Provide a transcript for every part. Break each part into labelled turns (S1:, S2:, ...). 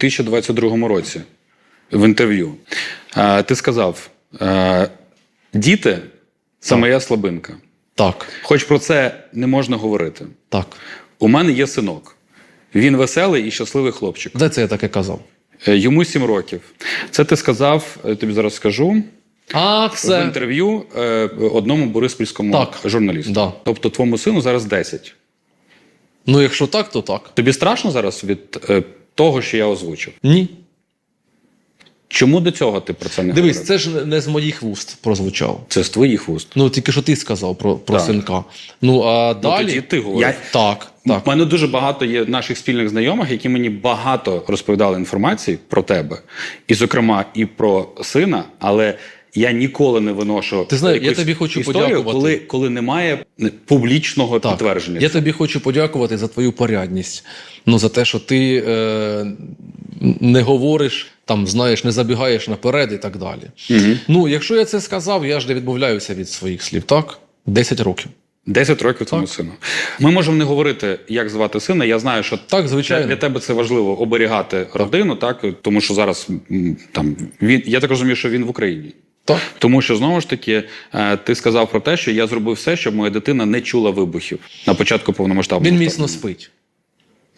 S1: 2022 році в інтерв'ю. Е, Ти сказав: е, діти це моя слабинка.
S2: Так,
S1: Хоч про це не можна говорити.
S2: так.
S1: У мене є синок. Він веселий і щасливий хлопчик.
S2: Де це я таке казав?
S1: Е, Йому 7 років. Це ти сказав, тобі зараз скажу,
S2: А,
S1: в інтерв'ю е, одному бориспільському
S2: Так.
S1: журналісту.
S2: Да.
S1: Тобто твоєму сину зараз 10.
S2: Ну, якщо так, то так.
S1: Тобі страшно зараз від е, того, що я озвучив?
S2: Ні.
S1: Чому до цього ти про це не
S2: Дивись,
S1: говорив?
S2: це ж не з моїх вуст прозвучало.
S1: Це з твоїх вуст.
S2: Ну, тільки що ти сказав про, про
S1: Так.
S2: синка. Ну, а далі.
S1: тоді ти говорив.
S2: Я... Так, так.
S1: У мене дуже багато є наших спільних знайомих, які мені багато розповідали інформації про тебе, і, зокрема, і про сина, але я ніколи не виношу.
S2: Ти знаєш, я тобі хочу
S1: історію,
S2: подякувати.
S1: коли, коли немає публічного
S2: Так.
S1: підтвердження.
S2: Я тобі хочу подякувати за твою порядність. Ну, за те, що ти е, не говориш, там, знаєш, не забігаєш наперед і так далі.
S1: Мгм.
S2: Ну, якщо я це сказав, я ж не відмовляюся від своїх слів, так? 10 років.
S1: 10 років тому сину. Ми можемо не говорити, як звати сина. Я знаю, що
S2: Так, звичайно.
S1: для тебе це важливо оберігати родину, так тому що зараз там він. Я так розумію, що він в Україні.
S2: Так.
S1: Тому що знову ж таки е, ти сказав про те, що я зробив все, щоб моя дитина не чула вибухів на початку повномасштабного.
S2: Він міцно спить.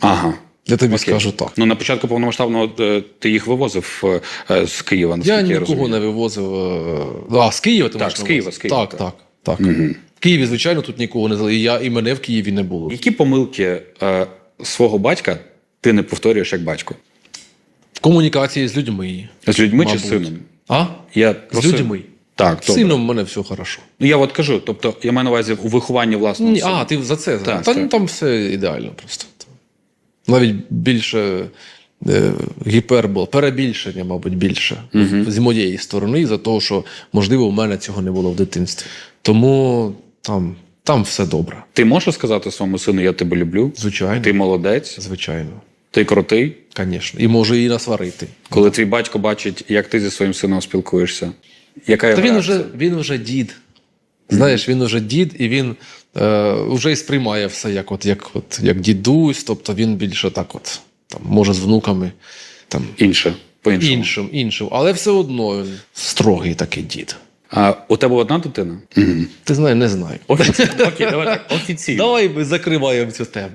S1: Ага.
S2: Я тобі
S1: Окей.
S2: скажу так.
S1: Ну на початку повномасштабного е, ти їх вивозив е, з Києва.
S2: Я
S1: наскільки я,
S2: нікого не вивозив. А, з Києва ти
S1: Так, з Києва, з Києва,
S2: Так,
S1: так.
S2: так, так. В Києві, звичайно, тут нікого не залишив. І я і мене в Києві не було.
S1: Які помилки е, свого батька ти не повторюєш як батько?
S2: В комунікації з людьми.
S1: З людьми
S2: Мабуть.
S1: чи з сином?
S2: А?
S1: Я
S2: З
S1: про
S2: людьми.
S1: Так,
S2: З сином в мене все хорошо.
S1: Ну я от кажу, тобто я маю на увазі у вихованні власного
S2: Ні,
S1: сина.
S2: а, ти за це.
S1: Так,
S2: Та
S1: так.
S2: ну, там все ідеально просто. Навіть більше е, гіпербол, перебільшення, мабуть, більше з моєї сторони, за того, що, можливо, у мене цього не було в дитинстві. Тому там, там все добре.
S1: Ти можеш сказати своєму сину, я тебе люблю,
S2: Звичайно.
S1: ти молодець,
S2: Звичайно.
S1: Ти крутий.
S2: Звісно. І можу її насварити.
S1: Коли твій батько бачить, як ти зі своїм сином спілкуєшся, яка його
S2: Та він вже, він вже дід. Знаєш, він вже дід, і він е, вже і сприймає все як, от, як, от, як дідусь, тобто він більше так от, там, може з внуками там,
S1: інше, по-іншому.
S2: іншим, іншим. Але все одно строгий такий дід.
S1: А у тебе одна дитина?
S2: Ти знаєш, не знаю.
S1: Окей, давай так, офіційно.
S2: Давай ми закриваємо цю тему.